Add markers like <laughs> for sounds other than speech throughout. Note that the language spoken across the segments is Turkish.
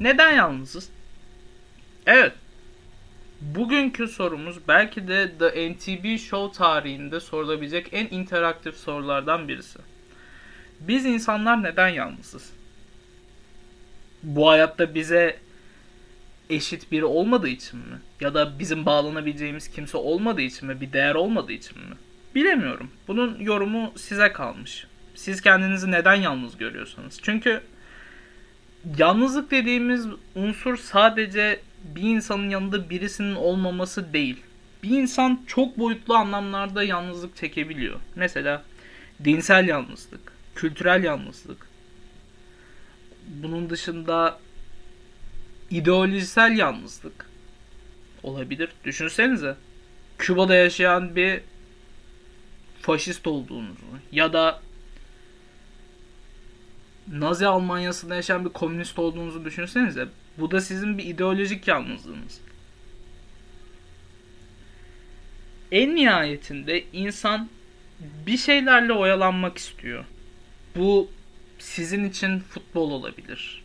Neden yalnızız? Evet. Bugünkü sorumuz belki de The NTB Show tarihinde sorulabilecek en interaktif sorulardan birisi. Biz insanlar neden yalnızız? Bu hayatta bize eşit biri olmadığı için mi? Ya da bizim bağlanabileceğimiz kimse olmadığı için mi? Bir değer olmadığı için mi? Bilemiyorum. Bunun yorumu size kalmış. Siz kendinizi neden yalnız görüyorsunuz? Çünkü yalnızlık dediğimiz unsur sadece bir insanın yanında birisinin olmaması değil. Bir insan çok boyutlu anlamlarda yalnızlık çekebiliyor. Mesela dinsel yalnızlık, kültürel yalnızlık. Bunun dışında ideolojisel yalnızlık olabilir. Düşünsenize. Küba'da yaşayan bir faşist olduğunuzu ya da Nazi Almanya'sında yaşayan bir komünist olduğunuzu düşünsenize. Bu da sizin bir ideolojik yalnızlığınız. En nihayetinde insan bir şeylerle oyalanmak istiyor. Bu sizin için futbol olabilir.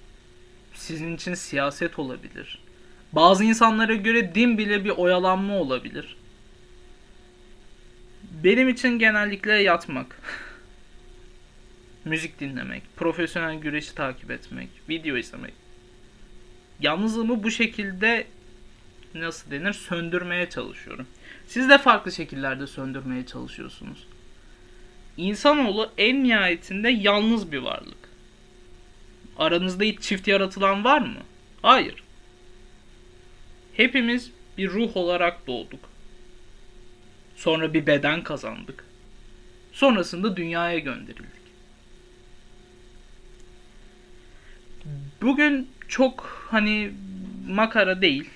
Sizin için siyaset olabilir. Bazı insanlara göre din bile bir oyalanma olabilir. Benim için genellikle yatmak. <laughs> Müzik dinlemek, profesyonel güreşi takip etmek, video izlemek. Yalnızlığımı bu şekilde nasıl denir söndürmeye çalışıyorum. Siz de farklı şekillerde söndürmeye çalışıyorsunuz. İnsanoğlu en nihayetinde yalnız bir varlık. Aranızda hiç çift yaratılan var mı? Hayır. Hepimiz bir ruh olarak doğduk. Sonra bir beden kazandık. Sonrasında dünyaya gönderildik. Bugün çok hani makara değil.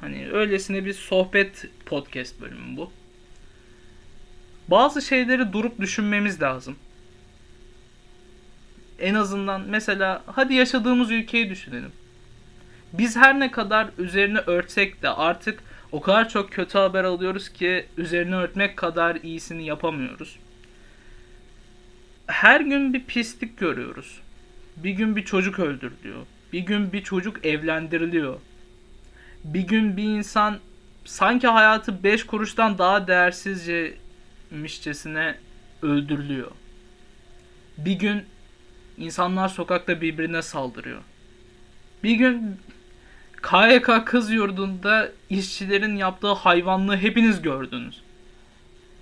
Hani öylesine bir sohbet podcast bölümü bu. Bazı şeyleri durup düşünmemiz lazım. En azından mesela hadi yaşadığımız ülkeyi düşünelim. Biz her ne kadar üzerine örtsek de artık o kadar çok kötü haber alıyoruz ki üzerine örtmek kadar iyisini yapamıyoruz. Her gün bir pislik görüyoruz. Bir gün bir çocuk öldürülüyor. Bir gün bir çocuk evlendiriliyor. Bir gün bir insan sanki hayatı 5 kuruştan daha değersizcemişçesine öldürülüyor. Bir gün insanlar sokakta birbirine saldırıyor. Bir gün KYK kız yurdunda işçilerin yaptığı hayvanlığı hepiniz gördünüz.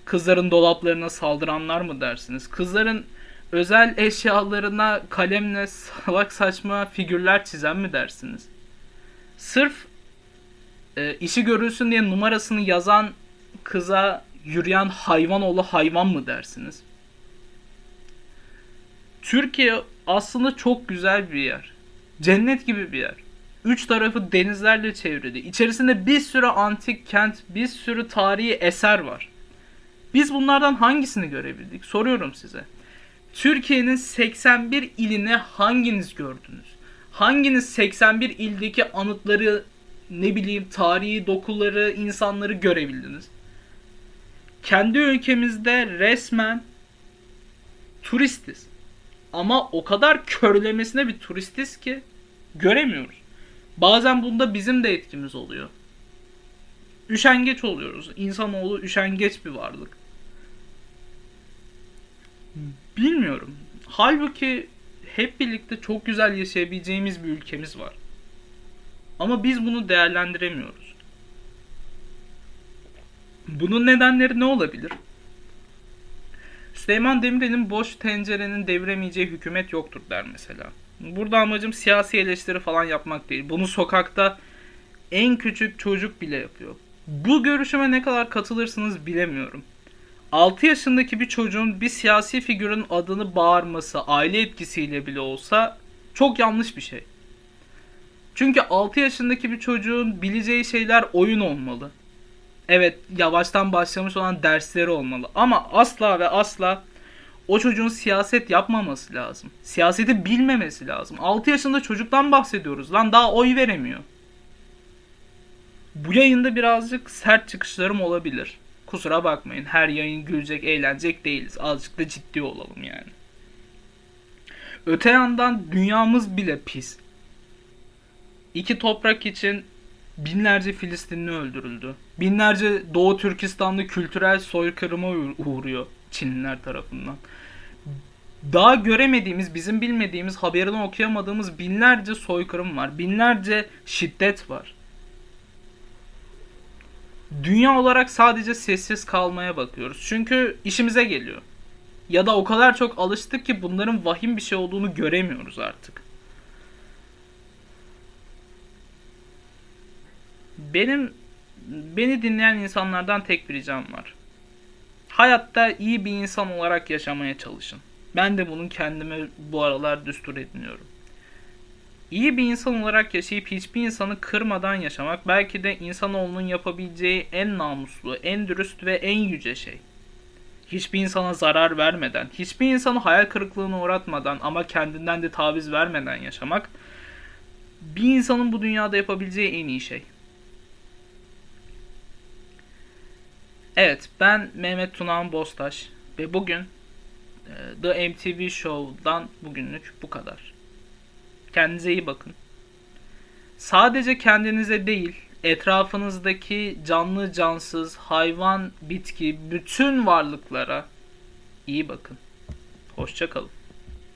Kızların dolaplarına saldıranlar mı dersiniz? Kızların özel eşyalarına kalemle salak saçma figürler çizen mi dersiniz? Sırf e, işi görülsün diye numarasını yazan kıza yürüyen hayvan oğlu hayvan mı dersiniz? Türkiye aslında çok güzel bir yer. Cennet gibi bir yer. Üç tarafı denizlerle çevrili. İçerisinde bir sürü antik kent, bir sürü tarihi eser var. Biz bunlardan hangisini görebildik? Soruyorum size. Türkiye'nin 81 iline hanginiz gördünüz? Hanginiz 81 ildeki anıtları, ne bileyim tarihi dokuları, insanları görebildiniz? Kendi ülkemizde resmen turistiz. Ama o kadar körlemesine bir turistiz ki göremiyoruz. Bazen bunda bizim de etkimiz oluyor. Üşengeç oluyoruz. İnsanoğlu üşengeç bir varlık. Bilmiyorum. Halbuki hep birlikte çok güzel yaşayabileceğimiz bir ülkemiz var. Ama biz bunu değerlendiremiyoruz. Bunun nedenleri ne olabilir? Süleyman Demirel'in boş tencerenin deviremeyeceği hükümet yoktur der mesela. Burada amacım siyasi eleştiri falan yapmak değil. Bunu sokakta en küçük çocuk bile yapıyor. Bu görüşüme ne kadar katılırsınız bilemiyorum. 6 yaşındaki bir çocuğun bir siyasi figürün adını bağırması aile etkisiyle bile olsa çok yanlış bir şey. Çünkü 6 yaşındaki bir çocuğun bileceği şeyler oyun olmalı. Evet yavaştan başlamış olan dersleri olmalı. Ama asla ve asla o çocuğun siyaset yapmaması lazım. Siyaseti bilmemesi lazım. 6 yaşında çocuktan bahsediyoruz lan daha oy veremiyor. Bu yayında birazcık sert çıkışlarım olabilir. Kusura bakmayın. Her yayın gülecek, eğlenecek değiliz. Azıcık da ciddi olalım yani. Öte yandan dünyamız bile pis. iki toprak için binlerce Filistinli öldürüldü. Binlerce Doğu Türkistanlı kültürel soykırıma uğ- uğruyor Çinliler tarafından. Daha göremediğimiz, bizim bilmediğimiz, haberini okuyamadığımız binlerce soykırım var. Binlerce şiddet var. Dünya olarak sadece sessiz kalmaya bakıyoruz. Çünkü işimize geliyor. Ya da o kadar çok alıştık ki bunların vahim bir şey olduğunu göremiyoruz artık. Benim beni dinleyen insanlardan tek bir ricam var. Hayatta iyi bir insan olarak yaşamaya çalışın. Ben de bunun kendime bu aralar düstur ediniyorum. İyi bir insan olarak yaşayıp hiçbir insanı kırmadan yaşamak belki de insanoğlunun yapabileceği en namuslu, en dürüst ve en yüce şey. Hiçbir insana zarar vermeden, hiçbir insanı hayal kırıklığına uğratmadan ama kendinden de taviz vermeden yaşamak bir insanın bu dünyada yapabileceği en iyi şey. Evet, ben Mehmet Tunağan Bostaş ve bugün e, The MTV Show'dan bugünlük bu kadar. Kendinize iyi bakın. Sadece kendinize değil, etrafınızdaki canlı cansız, hayvan, bitki, bütün varlıklara iyi bakın. Hoşça kalın.